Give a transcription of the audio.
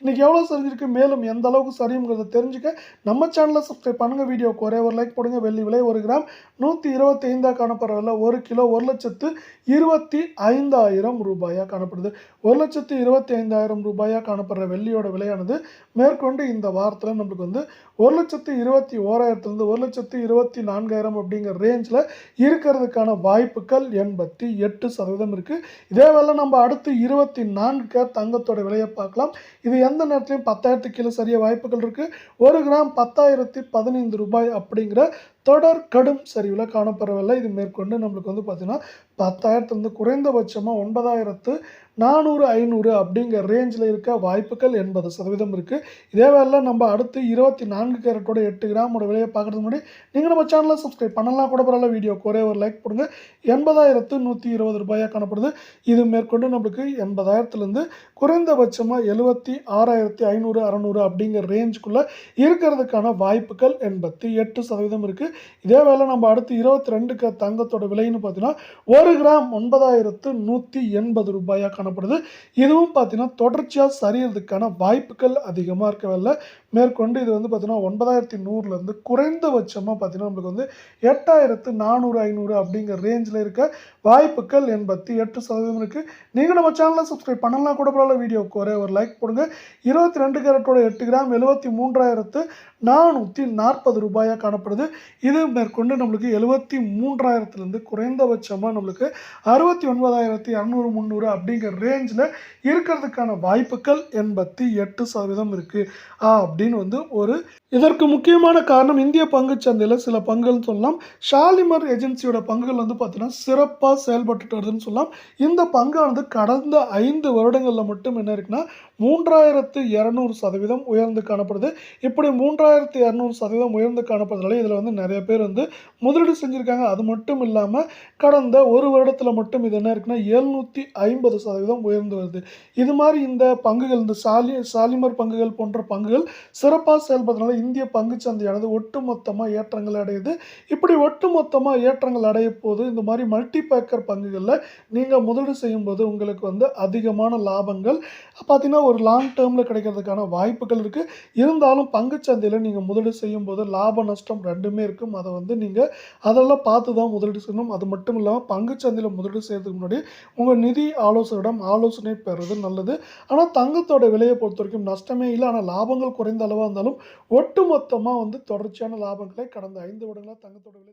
இன்றைக்கி எவ்வளோ சரிஞ்சிருக்கு மேலும் எந்த அளவுக்கு சரியுங்கிறத தெரிஞ்சுக்க நம்ம சேனலை சப்ஸ்கிரைப் பண்ணுங்கள் வீடியோக்கு ஒரே ஒரு லைக் போடுங்க. வெள்ளி விலை ஒரு கிராம். நூற்றி இருபத்தி ஐந்தாக காணப்படுறதில்ல ஒரு கிலோ ஒரு லட்சத்து இருபத்தி ஐந்தாயிரம் ரூபாயாக காணப்படுது. ஒரு லட்சத்து இருபத்தி ஐந்தாயிரம் ரூபாயாக காணப்படுற வெள்ளியோட விலையானது மேற்கொண்டு இந்த வாரத்தில் நம்மளுக்கு வந்து ஒரு லட்சத்து இருபத்தி ஓராயிரத்துலேருந்து ஒரு லட்சத்து இருபத்தி நான்காயிரம் அப்படிங்கிற ரேஞ்சில் இருக்கிறதுக்கான வாய்ப்புகள் எண்பத்தி எட்டு சதவீதம் இருக்குது இதே வேலை நம்ம அடுத்து இருபத்தி நான்கு தங்கத்தோட விலையை பார்க்கலாம். இது எந்த நேரத்துலையும் பத்தாயிரத்துக்கு கீழே சரிய வாய்ப்புகள் இருக்குது ஒரு கிராம் பத்தாயிரத்தி பதினைந்து ரூபாய் அப்படிங்கிற தொடர் கடும் சரிவில் காணப்படவில்லை. இது மேற்கொண்டு நம்மளுக்கு வந்து பார்த்திங்கன்னா பத்தாயிரத்துலேருந்து குறைந்தபட்சமாக ஒன்பதாயிரத்து நானூறு ஐநூறு அப்படிங்கிற ரேஞ்சில் இருக்க வாய்ப்புகள் எண்பது சதவீதம் இருக்குது இதே வேலை நம்ம அடுத்து இருபத்தி நான்கு கேரட்டோட எட்டு கிராமோட விலையை பார்க்குறதுக்கு முன்னாடி நீங்கள் நம்ம சேனலை சப்ஸ்கிரைப் பண்ணலாம் கூட பரவாயில்ல வீடியோ ஒரே ஒரு லைக் போடுங்க. எண்பதாயிரத்து நூற்றி இருபது ரூபாயாக காணப்படுது. இது மேற்கொண்டு நம்மளுக்கு எண்பதாயிரத்துலேருந்து குறைந்தபட்சமாக எழுபத்தி ஆறாயிரத்தி ஐநூறு அறநூறு அப்படிங்கிற ரேஞ்சுக்குள்ளே இருக்கிறதுக்கான வாய்ப்புகள் எண்பத்தி எட்டு சதவீதம் இருக்குது இதே வேலை நம்ம அடுத்து இருபத்தி ரெண்டுக்கு தங்கத்தோட விலைன்னு பார்த்தீங்கன்னா ஒரு கிராம் ஒன்பதாயிரத்து நூற்றி எண்பது ரூபாயாக காணப்படுது. இதுவும் பார்த்தீங்கன்னா தொடர்ச்சியாக சரியறதுக்கான வாய்ப்புகள் அதிகமாக இருக்கவில்லை மேற்கொண்டு இது வந்து பார்த்தீங்கன்னா ஒன்பதாயிரத்தி நூறுலேருந்து குறைந்தபட்சமாக பார்த்தீங்கன்னா நம்மளுக்கு வந்து எட்டாயிரத்து நானூறு ஐநூறு அப்படிங்கிற ரேஞ்சில் இருக்க வாய்ப்புகள் எண்பத்தி எட்டு சதவீதம் இருக்குது நீங்கள் நம்ம சேனலை சப்ஸ்கிரைப் பண்ணலாம் கூட பரவாயில்ல வீடியோக்கு ஒரே ஒரு லைக் போடுங்க. இருபத்தி ரெண்டு கேரட்டோட எட்டு கிராம் எழுபத்தி மூன்றாயிரத்து நானூற்றி நாற்பது ரூபாயாக காணப்படுது. இது மேற்கொண்டு நம்மளுக்கு எழுபத்தி மூன்றாயிரத்துலேருந்து குறைந்தபட்சமாக நம்மளுக்கு அறுபத்தி ஒன்பதாயிரத்தி இரநூறு முந்நூறு அப்படிங்கிற ரேஞ்சில் இருக்கிறதுக்கான வாய்ப்புகள் எண்பத்தி எட்டு சதவீதம் இருக்குது அப்படின்னு வந்து ஒரு இதற்கு முக்கியமான காரணம் இந்திய பங்குச் சந்தையில் சில பங்குகள் சொல்லலாம். ஷாலிமர் ஏஜென்சியோட பங்குகள் வந்து பார்த்தீங்கன்னா சிறப்பாக செயல்பட்டு வருதுன்னு சொல்லலாம். இந்த பங்கானது கடந்த ஐந்து வருடங்களில் மட்டும் என்ன இருக்குன்னா மூன்றாயிரத்து இரநூறு சதவீதம் உயர்ந்து காணப்படுது. இப்படி மூன்றாயிரத்து இரநூறு சதவீதம் உயர்ந்து காணப்படுறதுனால இதில் வந்து நிறைய பேர் வந்து முதலீடு செஞ்சுருக்காங்க. அது மட்டும் இல்லாமல் கடந்த ஒரு வருடத்தில் மட்டும் இது என்ன இருக்குன்னா எழுநூற்றி ஐம்பது சதவீதம் உயர்ந்து வருது. இது மாதிரி இந்த பங்குகள் இந்த சாலி சாலிமர் பங்குகள் போன்ற பங்குகள் சிறப்பாக செயல்படுறதுனால இந்திய பங்குச் சந்தையானது ஒட்டுமொத்தமாக ஏற்றங்கள் அடையுது. இப்படி ஒட்டுமொத்தமாக ஏற்றங்கள் அடைய போது இந்த மாதிரி மல்டி பேக்கர் பங்குகளில் நீங்கள் முதலீடு செய்யும்போது உங்களுக்கு வந்து அதிகமான லாபங்கள் பார்த்திங்கன்னா ஒரு லாங் டேர்மில் கிடைக்கிறதுக்கான வாய்ப்புகள் இருக்குது இருந்தாலும் பங்குச்சந்தையில் நீங்கள் முதலீடு செய்யும்போது லாப நஷ்டம் ரெண்டுமே இருக்கும். அதை வந்து நீங்கள் அதெல்லாம் பார்த்து தான் முதலீடு செய்யணும். அது மட்டும் இல்லாமல் பங்குச்சந்தையில் முதலீடு செய்யறதுக்கு முன்னாடி உங்கள் நிதி ஆலோசகரிடம் ஆலோசனை பெறுறது நல்லது. ஆனால் தங்கத்தோட விலையை பொறுத்த வரைக்கும் நஷ்டமே இல்லை. ஆனால் லாபங்கள் குறைந்த அளவாக இருந்தாலும் ஒட்டுமொத்தமாக வந்து தொடர்ச்சியான லாபங்களை கடந்த ஐந்து வருடங்களாக தங்கத்தோட விலை